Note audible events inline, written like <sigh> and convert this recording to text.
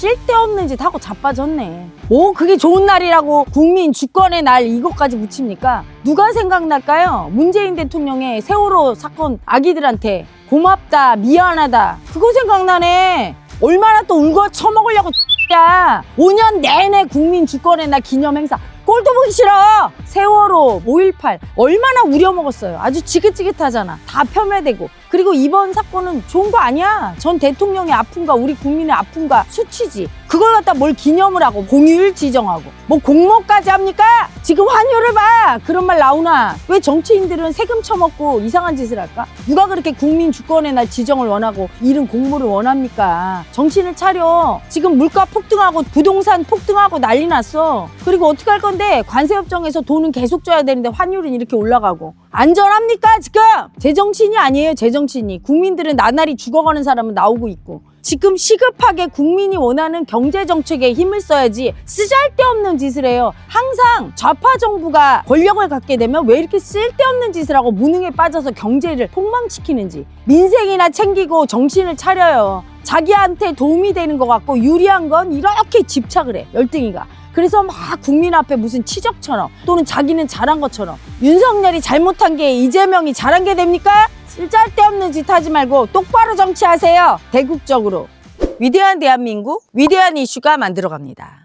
쓸데없는 짓 하고 자빠졌네. 뭐 그게 좋은 날이라고 국민 주권의 날 이것까지 붙입니까? 누가 생각날까요? 문재인 대통령의 세월호 사건 아기들한테 고맙다, 미안하다. 그거 생각나네. 얼마나 또 울고 처먹으려고 <laughs> 야 5년 내내 국민 주권의 날 기념 행사 꼴도 보기 싫어 세월호 5.18 얼마나 우려먹었어요. 아주 지긋지긋하잖아. 다 폄훼되고. 그리고 이번 사건은 좋은 거 아니야. 전 대통령의 아픔과 우리 국민의 아픔과 수치지. 그걸 갖다 뭘 기념을 하고 공휴일 지정하고. 뭐 공모까지 합니까? 지금 환율을 봐. 그런 말 나오나? 왜 정치인들은 세금 처먹고 이상한 짓을 할까? 누가 그렇게 국민 주권의 날 지정을 원하고 이른 공모를 원합니까? 정신을 차려. 지금 물가 폭등하고 부동산 폭등하고 난리 났어. 그리고 어떻게 할 건데? 관세협정에서 돈은 계속 줘야 되는데 환율은 이렇게 올라가고 안전합니까 지금 제정신이 아니에요 제정신이 국민들은 나날이 죽어가는 사람은 나오고 있고 지금 시급하게 국민이 원하는 경제 정책에 힘을 써야지 쓰잘데없는 짓을 해요. 항상 좌파 정부가 권력을 갖게 되면 왜 이렇게 쓸데없는 짓을 하고 무능에 빠져서 경제를 폭망시키는지 민생이나 챙기고 정신을 차려요. 자기한테 도움이 되는 것 같고 유리한 건 이렇게 집착을 해 열등이가. 그래서 막 국민 앞에 무슨 치적처럼 또는 자기는 잘한 것처럼 윤석열이 잘못한 게 이재명이 잘한 게 됩니까? 쓸데없는 짓 하지 말고 똑바로 정치하세요. 대국적으로. 위대한 대한민국, 위대한 이슈가 만들어갑니다.